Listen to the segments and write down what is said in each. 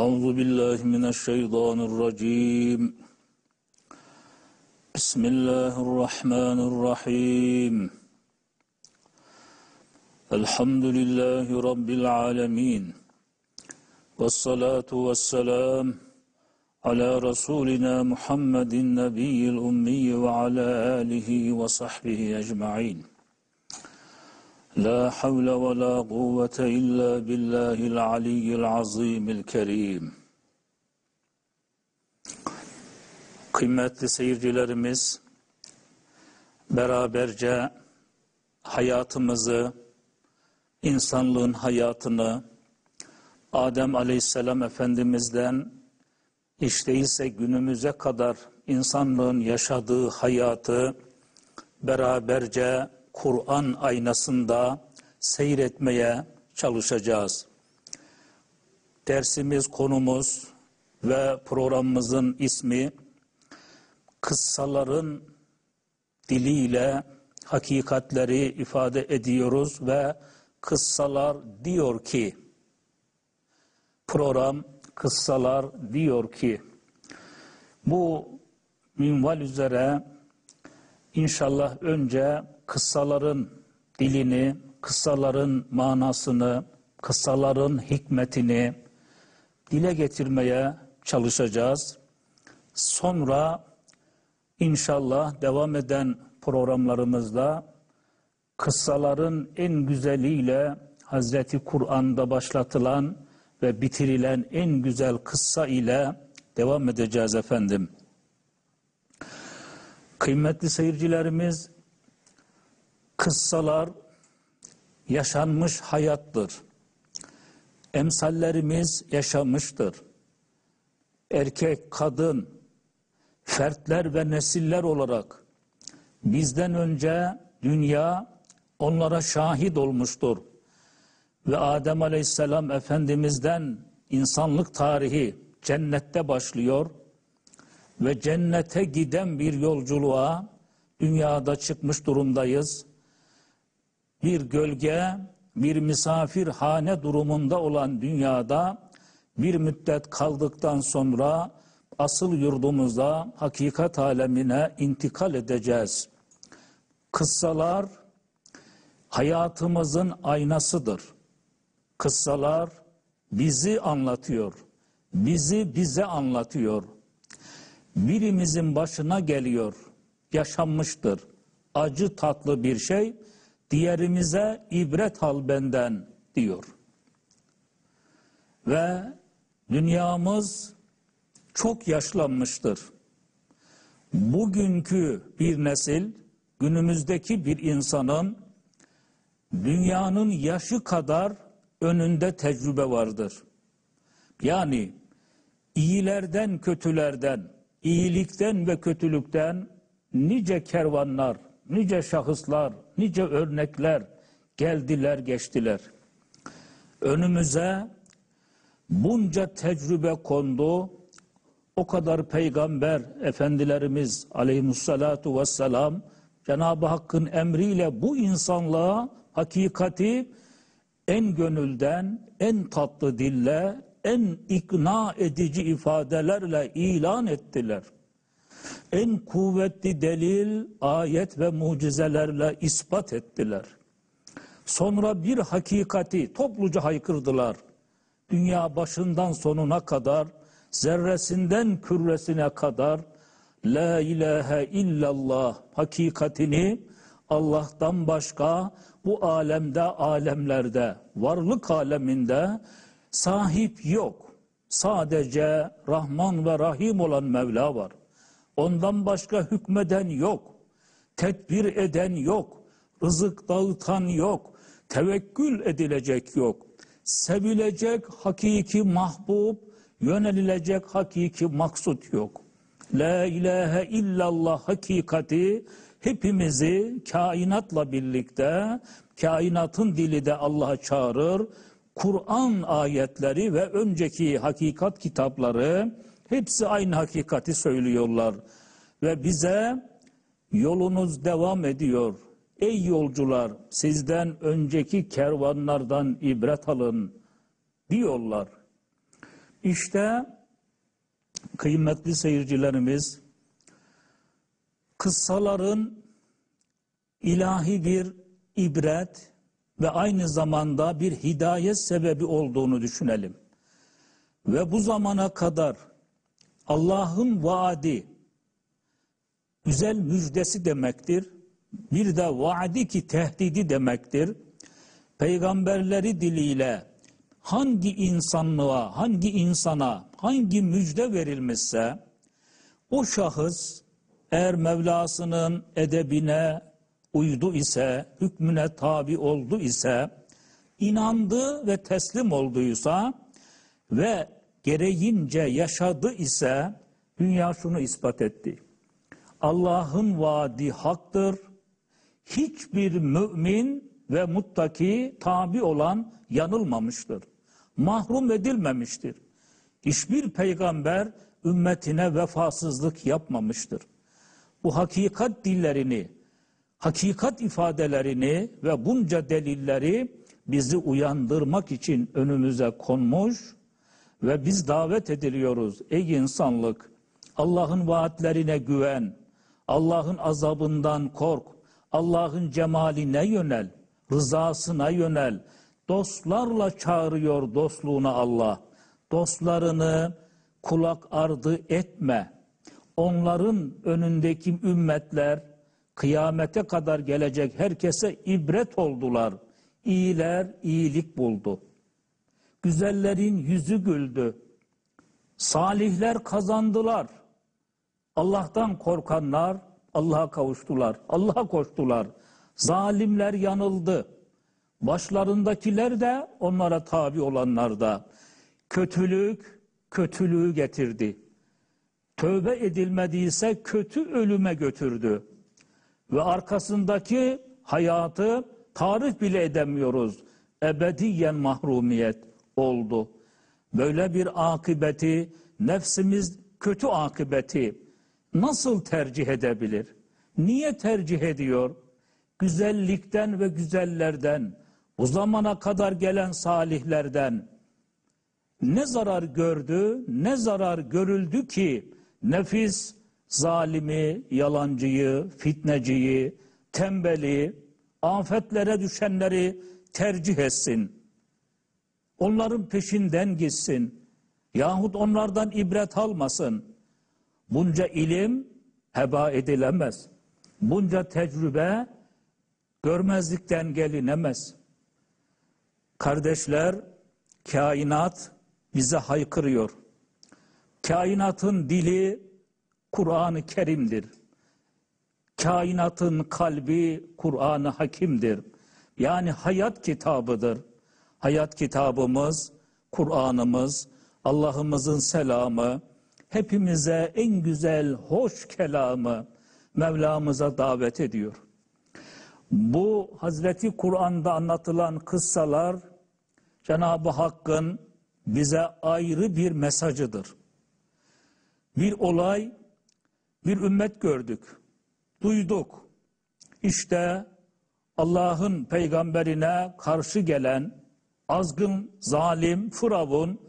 أعوذ بالله من الشيطان الرجيم. بسم الله الرحمن الرحيم. الحمد لله رب العالمين. والصلاة والسلام على رسولنا محمد النبي الأمي وعلى آله وصحبه أجمعين. لا حول ولا قوة إلا بالله العلي العظيم الكريم Kıymetli seyircilerimiz, beraberce hayatımızı, insanlığın hayatını Adem Aleyhisselam Efendimiz'den işte ise günümüze kadar insanlığın yaşadığı hayatı beraberce Kur'an aynasında seyretmeye çalışacağız. Dersimiz, konumuz ve programımızın ismi kıssaların diliyle hakikatleri ifade ediyoruz ve kıssalar diyor ki program kıssalar diyor ki bu minval üzere inşallah önce kıssaların dilini, kıssaların manasını, kıssaların hikmetini dile getirmeye çalışacağız. Sonra inşallah devam eden programlarımızda kıssaların en güzeliyle Hazreti Kur'an'da başlatılan ve bitirilen en güzel kıssa ile devam edeceğiz efendim. Kıymetli seyircilerimiz, kıssalar yaşanmış hayattır. Emsallerimiz yaşamıştır. Erkek, kadın, fertler ve nesiller olarak bizden önce dünya onlara şahit olmuştur. Ve Adem Aleyhisselam Efendimiz'den insanlık tarihi cennette başlıyor ve cennete giden bir yolculuğa dünyada çıkmış durumdayız. Bir gölge, bir misafirhane durumunda olan dünyada bir müddet kaldıktan sonra asıl yurdumuza, hakikat alemine intikal edeceğiz. Kıssalar hayatımızın aynasıdır. Kıssalar bizi anlatıyor. Bizi bize anlatıyor. Birimizin başına geliyor. Yaşanmıştır. Acı tatlı bir şey. Diğerimize ibret al benden diyor. Ve dünyamız çok yaşlanmıştır. Bugünkü bir nesil, günümüzdeki bir insanın dünyanın yaşı kadar önünde tecrübe vardır. Yani iyilerden kötülerden, iyilikten ve kötülükten nice kervanlar, nice şahıslar, nice örnekler geldiler geçtiler. Önümüze bunca tecrübe kondu, o kadar peygamber efendilerimiz aleyhissalatu vesselam Cenab-ı Hakk'ın emriyle bu insanlığa hakikati en gönülden, en tatlı dille, en ikna edici ifadelerle ilan ettiler. En kuvvetli delil, ayet ve mucizelerle ispat ettiler. Sonra bir hakikati topluca haykırdılar. Dünya başından sonuna kadar zerresinden küresine kadar La ilahe illallah hakikatini Allah'tan başka bu alemde, alemlerde, varlık aleminde sahip yok. Sadece Rahman ve Rahim olan Mevla var. Ondan başka hükmeden yok. Tedbir eden yok. Rızık dağıtan yok. Tevekkül edilecek yok. Sevilecek hakiki mahbub, yönelilecek hakiki maksut yok. La ilahe illallah hakikati hepimizi kainatla birlikte kainatın dili de Allah'a çağırır. Kur'an ayetleri ve önceki hakikat kitapları hepsi aynı hakikati söylüyorlar. Ve bize yolunuz devam ediyor. Ey yolcular sizden önceki kervanlardan ibret alın diyorlar. İşte kıymetli seyircilerimiz kıssaların ilahi bir ibret ve aynı zamanda bir hidayet sebebi olduğunu düşünelim. Ve bu zamana kadar Allah'ın vaadi güzel müjdesi demektir. Bir de vaadi ki tehdidi demektir. Peygamberleri diliyle hangi insanlığa, hangi insana, hangi müjde verilmişse o şahıs eğer Mevlasının edebine uydu ise, hükmüne tabi oldu ise, inandı ve teslim olduysa ve gereğince yaşadı ise dünya şunu ispat etti. Allah'ın vaadi haktır. Hiçbir mümin ve muttaki tabi olan yanılmamıştır. Mahrum edilmemiştir. Hiçbir peygamber ümmetine vefasızlık yapmamıştır. Bu hakikat dillerini, hakikat ifadelerini ve bunca delilleri bizi uyandırmak için önümüze konmuş ve biz davet ediliyoruz. Ey insanlık, Allah'ın vaatlerine güven, Allah'ın azabından kork, Allah'ın cemaline yönel, rızasına yönel. Dostlarla çağırıyor dostluğuna Allah. Dostlarını kulak ardı etme. Onların önündeki ümmetler kıyamete kadar gelecek herkese ibret oldular. İyiler iyilik buldu. Güzellerin yüzü güldü. Salihler kazandılar. Allah'tan korkanlar Allah'a kavuştular. Allah'a koştular. Zalimler yanıldı. Başlarındakiler de onlara tabi olanlar da. Kötülük kötülüğü getirdi. Tövbe edilmediyse kötü ölüme götürdü. Ve arkasındaki hayatı tarif bile edemiyoruz. Ebediyen mahrumiyet oldu. Böyle bir akıbeti, nefsimiz kötü akıbeti nasıl tercih edebilir? Niye tercih ediyor? Güzellikten ve güzellerden, bu zamana kadar gelen salihlerden ne zarar gördü, ne zarar görüldü ki nefis zalimi, yalancıyı, fitneciyi, tembeli, afetlere düşenleri tercih etsin. Onların peşinden gitsin. Yahut onlardan ibret almasın. Bunca ilim heba edilemez. Bunca tecrübe görmezlikten gelinemez. Kardeşler, kainat bize haykırıyor. Kainatın dili Kur'an-ı Kerim'dir. Kainatın kalbi Kur'an-ı Hakim'dir. Yani hayat kitabıdır. Hayat kitabımız, Kur'an'ımız, Allah'ımızın selamı, hepimize en güzel, hoş kelamı Mevlamıza davet ediyor. Bu Hazreti Kur'an'da anlatılan kıssalar Cenab-ı Hakk'ın bize ayrı bir mesajıdır. Bir olay, bir ümmet gördük, duyduk. İşte Allah'ın peygamberine karşı gelen azgın, zalim, Firavun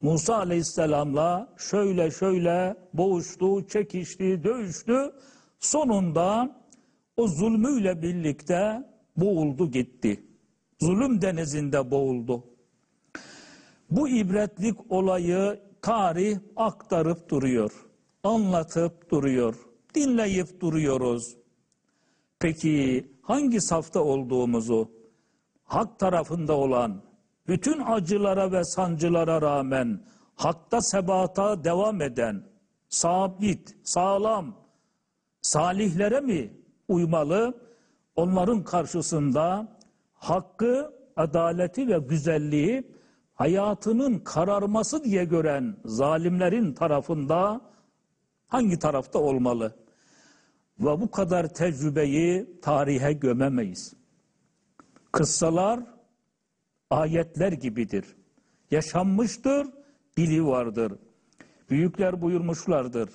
Musa aleyhisselamla şöyle şöyle boğuştu, çekişti, dövüştü. Sonunda o zulmüyle birlikte boğuldu gitti. Zulüm denizinde boğuldu. Bu ibretlik olayı tarih aktarıp duruyor. Anlatıp duruyor. Dinleyip duruyoruz. Peki hangi safta olduğumuzu, hak tarafında olan, bütün acılara ve sancılara rağmen hakta sebata devam eden, sabit, sağlam, salihlere mi uymalı? Onların karşısında hakkı, adaleti ve güzelliği hayatının kararması diye gören zalimlerin tarafında hangi tarafta olmalı? Ve bu kadar tecrübeyi tarihe gömemeyiz. Kıssalar ayetler gibidir. Yaşanmıştır, dili vardır. Büyükler buyurmuşlardır.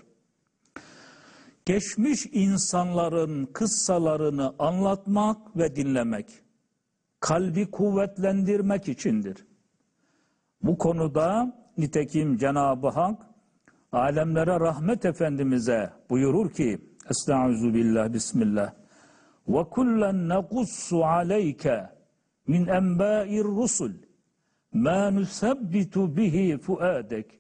Geçmiş insanların kıssalarını anlatmak ve dinlemek, kalbi kuvvetlendirmek içindir. Bu konuda Nitekim Cenab-ı Hak alemlere rahmet efendimize buyurur ki Estaizu billah bismillah ve kullen nekussu aleyke min enbâir rusul ma nusabbitu bihi fuadek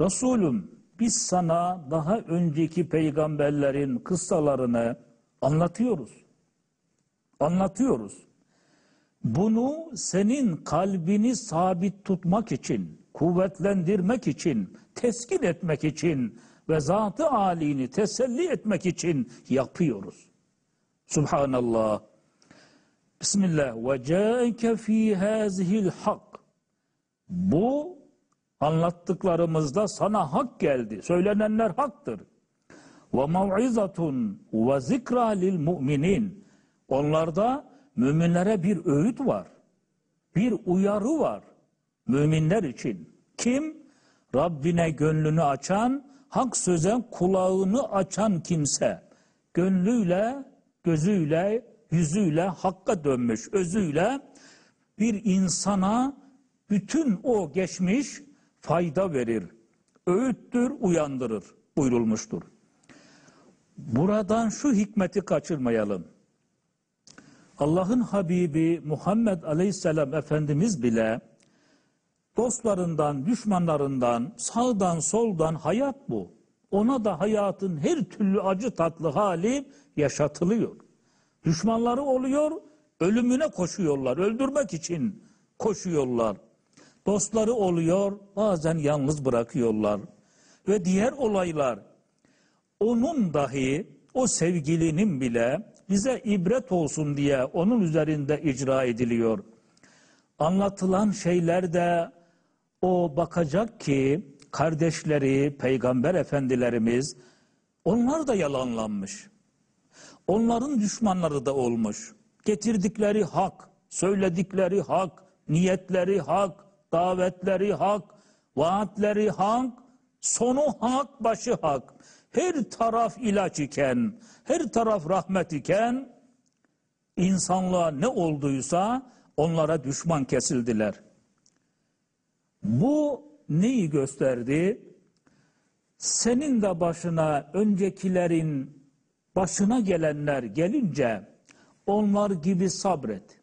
Resulüm biz sana daha önceki peygamberlerin kıssalarını anlatıyoruz. Anlatıyoruz. Bunu senin kalbini sabit tutmak için, kuvvetlendirmek için, teskin etmek için ve zatı alini teselli etmek için yapıyoruz. Subhanallah. Bismillah. Ve câeke fî hâzihil hak. Bu anlattıklarımızda sana hak geldi. Söylenenler haktır. Ve mev'izatun ve zikra lil mu'minin. Onlarda müminlere bir öğüt var. Bir uyarı var. Müminler için. Kim? Rabbine gönlünü açan, hak söze kulağını açan kimse. Gönlüyle, gözüyle, yüzüyle hakka dönmüş, özüyle bir insana bütün o geçmiş fayda verir. Öğüttür, uyandırır buyurulmuştur. Buradan şu hikmeti kaçırmayalım. Allah'ın Habibi Muhammed Aleyhisselam Efendimiz bile dostlarından, düşmanlarından, sağdan soldan hayat bu. Ona da hayatın her türlü acı tatlı hali yaşatılıyor. Düşmanları oluyor, ölümüne koşuyorlar, öldürmek için koşuyorlar. Dostları oluyor, bazen yalnız bırakıyorlar. Ve diğer olaylar, onun dahi, o sevgilinin bile bize ibret olsun diye onun üzerinde icra ediliyor. Anlatılan şeyler de o bakacak ki kardeşleri, peygamber efendilerimiz onlar da yalanlanmış. Onların düşmanları da olmuş. Getirdikleri hak, söyledikleri hak, niyetleri hak, davetleri hak, vaatleri hak, sonu hak, başı hak. Her taraf ilaç iken, her taraf rahmet iken insanlığa ne olduysa onlara düşman kesildiler. Bu neyi gösterdi? Senin de başına öncekilerin başına gelenler gelince onlar gibi sabret.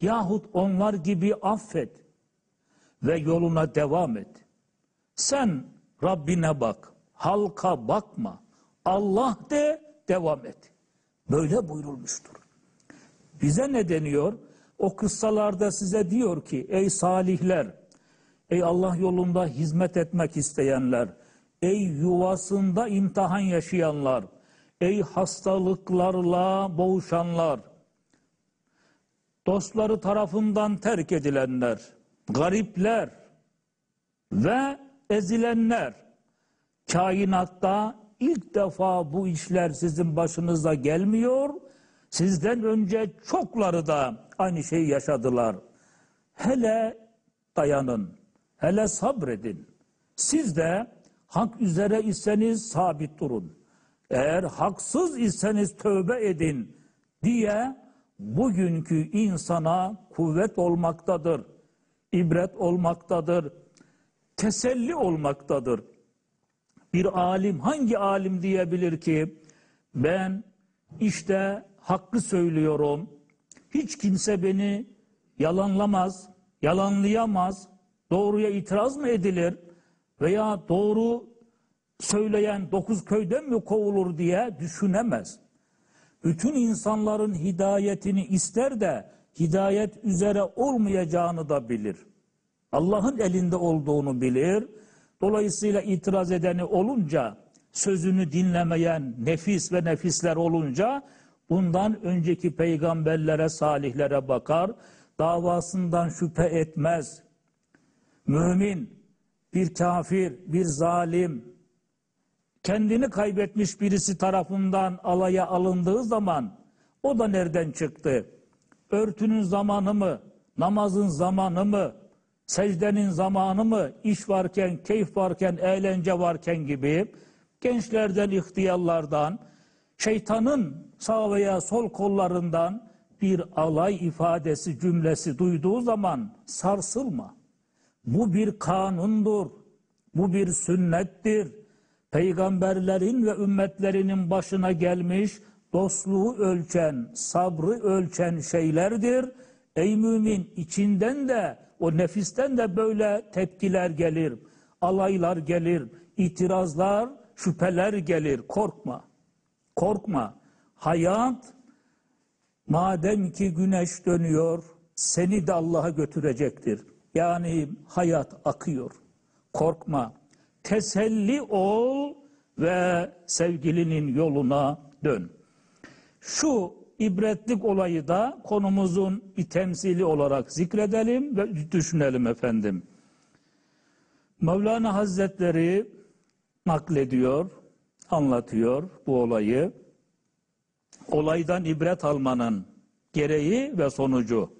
Yahut onlar gibi affet ve yoluna devam et. Sen Rabbine bak, halka bakma. Allah de devam et. Böyle buyurulmuştur. Bize ne deniyor? O kıssalarda size diyor ki ey salihler, ey Allah yolunda hizmet etmek isteyenler, ey yuvasında imtihan yaşayanlar, ey hastalıklarla boğuşanlar, dostları tarafından terk edilenler, garipler ve ezilenler, kainatta ilk defa bu işler sizin başınıza gelmiyor, sizden önce çokları da aynı şeyi yaşadılar. Hele dayanın, hele sabredin. Siz de hak üzere iseniz sabit durun. Eğer haksız iseniz tövbe edin diye bugünkü insana kuvvet olmaktadır, ibret olmaktadır, teselli olmaktadır. Bir alim hangi alim diyebilir ki ben işte hakkı söylüyorum, hiç kimse beni yalanlamaz, yalanlayamaz, doğruya itiraz mı edilir veya doğru söyleyen dokuz köyden mi kovulur diye düşünemez. Bütün insanların hidayetini ister de hidayet üzere olmayacağını da bilir. Allah'ın elinde olduğunu bilir. Dolayısıyla itiraz edeni olunca, sözünü dinlemeyen nefis ve nefisler olunca bundan önceki peygamberlere, salihlere bakar, davasından şüphe etmez. Mümin, bir kafir, bir zalim, kendini kaybetmiş birisi tarafından alaya alındığı zaman o da nereden çıktı? Örtünün zamanı mı? Namazın zamanı mı? Secdenin zamanı mı? İş varken, keyif varken, eğlence varken gibi gençlerden, ihtiyarlardan, şeytanın sağ veya sol kollarından bir alay ifadesi, cümlesi duyduğu zaman sarsılma. Bu bir kanundur. Bu bir sünnettir. Peygamberlerin ve ümmetlerinin başına gelmiş dostluğu ölçen, sabrı ölçen şeylerdir. Ey mümin içinden de o nefisten de böyle tepkiler gelir, alaylar gelir, itirazlar, şüpheler gelir. Korkma. Korkma. Hayat madem ki güneş dönüyor seni de Allah'a götürecektir. Yani hayat akıyor. Korkma. Teselli ol ve sevgilinin yoluna dön. Şu ibretlik olayı da konumuzun bir temsili olarak zikredelim ve düşünelim efendim. Mevlana Hazretleri naklediyor, anlatıyor bu olayı. Olaydan ibret almanın gereği ve sonucu.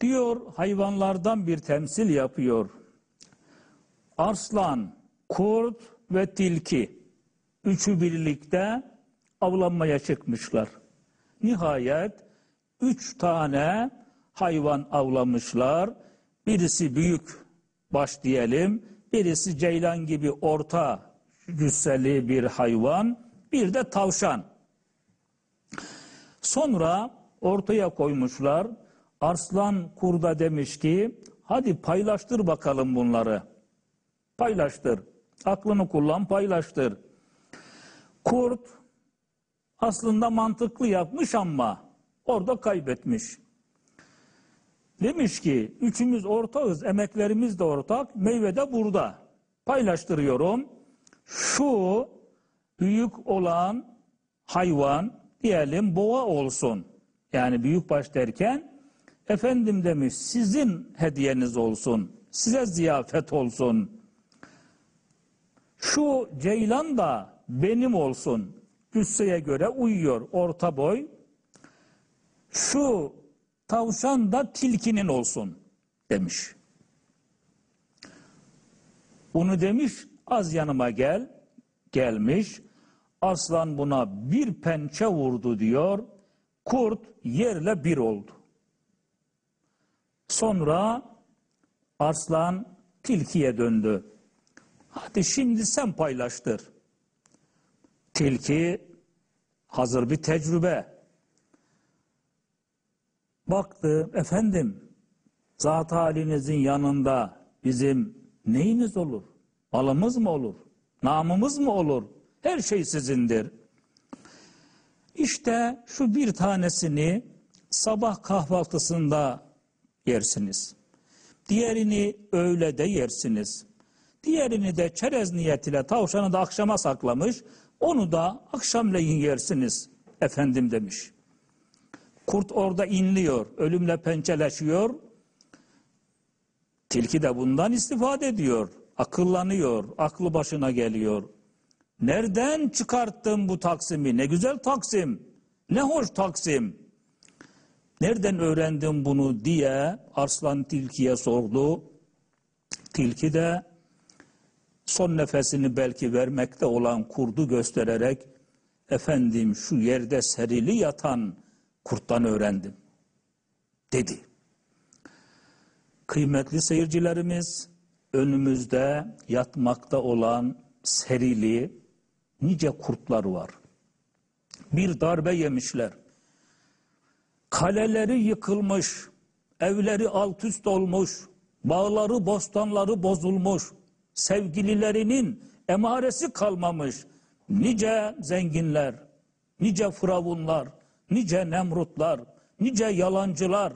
Diyor hayvanlardan bir temsil yapıyor. Arslan, kurt ve tilki üçü birlikte avlanmaya çıkmışlar. Nihayet üç tane hayvan avlamışlar. Birisi büyük baş diyelim, birisi ceylan gibi orta cüsseli bir hayvan, bir de tavşan. Sonra ortaya koymuşlar. Arslan kurda demiş ki hadi paylaştır bakalım bunları. Paylaştır. Aklını kullan paylaştır. Kurt aslında mantıklı yapmış ama orada kaybetmiş. Demiş ki üçümüz ortağız, emeklerimiz de ortak, meyve de burada. Paylaştırıyorum. Şu büyük olan hayvan diyelim boğa olsun. Yani büyükbaş derken efendim demiş sizin hediyeniz olsun. Size ziyafet olsun. Şu ceylan da benim olsun. Cüsseye göre uyuyor orta boy. Şu tavşan da tilkinin olsun demiş. Bunu demiş az yanıma gel. Gelmiş. Aslan buna bir pençe vurdu diyor. Kurt yerle bir oldu. Sonra Arslan tilkiye döndü. Hadi şimdi sen paylaştır. Tilki hazır bir tecrübe. Baktı efendim zat halinizin yanında bizim neyimiz olur? Malımız mı olur? Namımız mı olur? Her şey sizindir. İşte şu bir tanesini sabah kahvaltısında yersiniz. Diğerini öğlede yersiniz. Diğerini de çerez niyetiyle tavşanı da akşama saklamış. Onu da akşamleyin yersiniz efendim demiş. Kurt orada inliyor, ölümle pençeleşiyor. Tilki de bundan istifade ediyor, akıllanıyor, aklı başına geliyor. Nereden çıkarttın bu taksimi? Ne güzel taksim, ne hoş taksim. Nereden öğrendin bunu diye Arslan Tilki'ye sordu. Tilki de son nefesini belki vermekte olan kurdu göstererek efendim şu yerde serili yatan kurttan öğrendim dedi. Kıymetli seyircilerimiz önümüzde yatmakta olan serili nice kurtlar var. Bir darbe yemişler. Kaleleri yıkılmış, evleri alt üst olmuş, bağları, bostanları bozulmuş, sevgililerinin emaresi kalmamış. Nice zenginler, nice firavunlar, nice nemrutlar, nice yalancılar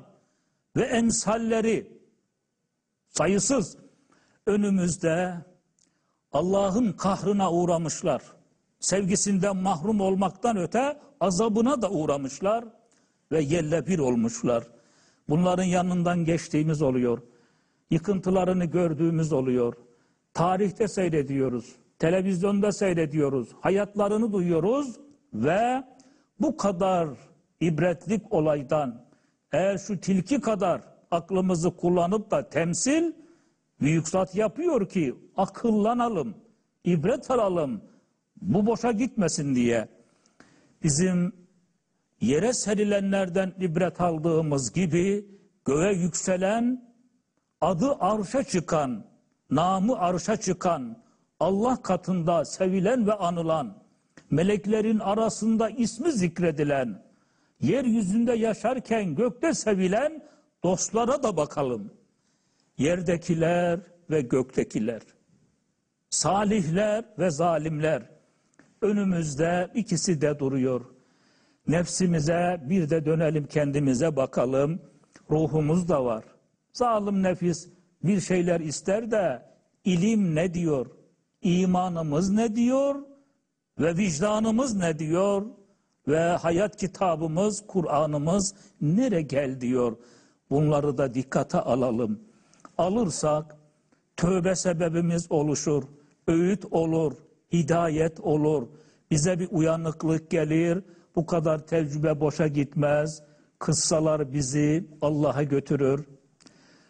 ve emsalleri sayısız önümüzde Allah'ın kahrına uğramışlar. Sevgisinden mahrum olmaktan öte azabına da uğramışlar ve yerle bir olmuşlar. Bunların yanından geçtiğimiz oluyor. Yıkıntılarını gördüğümüz oluyor. Tarihte seyrediyoruz. Televizyonda seyrediyoruz. Hayatlarını duyuyoruz ve bu kadar ibretlik olaydan eğer şu tilki kadar aklımızı kullanıp da temsil büyük zat yapıyor ki akıllanalım, ibret alalım, bu boşa gitmesin diye. Bizim yere serilenlerden ibret aldığımız gibi göğe yükselen adı arşa çıkan, namı arşa çıkan, Allah katında sevilen ve anılan, meleklerin arasında ismi zikredilen, yeryüzünde yaşarken gökte sevilen dostlara da bakalım. Yerdekiler ve göktekiler, salihler ve zalimler, önümüzde ikisi de duruyor. Nefsimize bir de dönelim kendimize bakalım. Ruhumuz da var. Zalim nefis bir şeyler ister de ilim ne diyor? İmanımız ne diyor? Ve vicdanımız ne diyor? Ve hayat kitabımız, Kur'an'ımız nere gel diyor? Bunları da dikkate alalım. Alırsak tövbe sebebimiz oluşur, öğüt olur, hidayet olur. Bize bir uyanıklık gelir, bu kadar tecrübe boşa gitmez. Kıssalar bizi Allah'a götürür.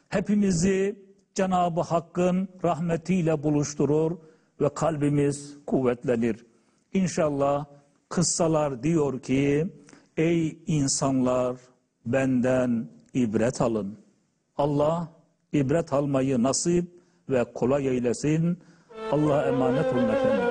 Hepimizi Cenab-ı Hakk'ın rahmetiyle buluşturur ve kalbimiz kuvvetlenir. İnşallah kıssalar diyor ki, ey insanlar benden ibret alın. Allah ibret almayı nasip ve kolay eylesin. Allah'a emanet olun efendim.